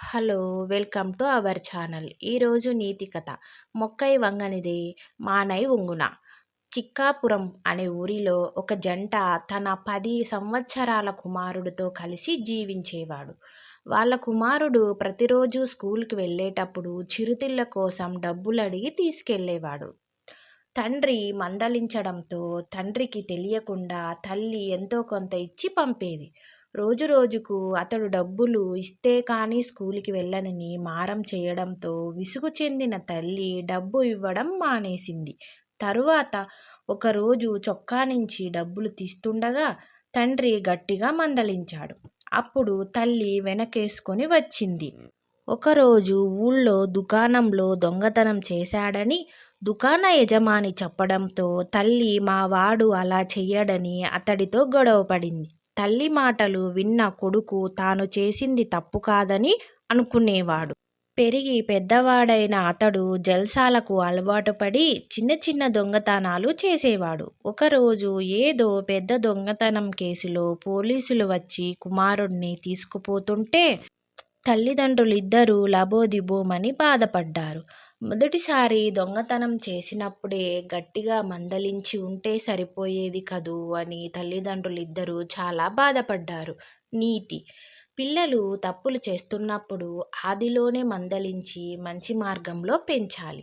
Hello welcome to our channel. ఈరోజు నీతి కథ. మొక్కై వంగనిది మానై వంగున. చిక్కాపురం అనే ఊరిలో ఒక జంట తన పది సంవత్సరాల కుమారుడితో కలిసి జీవించేవాడు. వాళ్ళ కుమారుడు ప్రతిరోజు స్కూల్కి వెళ్ళేటప్పుడు చిరుతిళ్ళ కోసం డబ్బులు అడిగి తీసుకెళ్ళేవాడు. తండ్రి మందలించడంతో తండ్రికి తెలియకుండా తల్లి ఎంతో కొంత ఇచ్చి పంపేది. రోజు రోజుకు అతడు డబ్బులు ఇస్తే కానీ స్కూల్కి వెళ్ళనని మారం చేయడంతో విసుగు చెందిన తల్లి డబ్బు ఇవ్వడం మానేసింది. తరువాత ఒకరోజు చొక్కా నుంచి డబ్బులు తీస్తుండగా తండ్రి గట్టిగా మందలించాడు. అప్పుడు తల్లి వెనకేసుకొని వచ్చింది. ఒకరోజు ఊళ్ళో దుకాణంలో దొంగతనం చేశాడని దుకాణ యజమాని చెప్పడంతో తల్లి మా వాడు అలా చెయ్యడని అతడితో గొడవపడింది. తల్లి మాటలు విన్న కొడుకు తాను చేసింది తప్పు కాదని అనుకునేవాడు. పెరిగి పెద్దవాడైన అతడు జల్సాలకు అలవాటు పడి చిన్న చిన్న దొంగతనాలు చేసేవాడు. ఒకరోజు ఏదో పెద్ద దొంగతనం కేసులో పోలీసులు వచ్చి కుమారుణ్ణి తీసుకుపోతుంటే తల్లిదండ్రులిద్దరూ లబోదిబోమని బాధపడ్డారు. మొదటిసారి దొంగతనం చేసినప్పుడే గట్టిగా మందలించి ఉంటే సరిపోయేది కదూ అని తల్లిదండ్రులిద్దరూ చాలా బాధపడ్డారు. నీతి. పిల్లలు తప్పులు చేస్తున్నప్పుడు ఆదిలోనే మందలించి మంచి మార్గంలో పెంచాలి.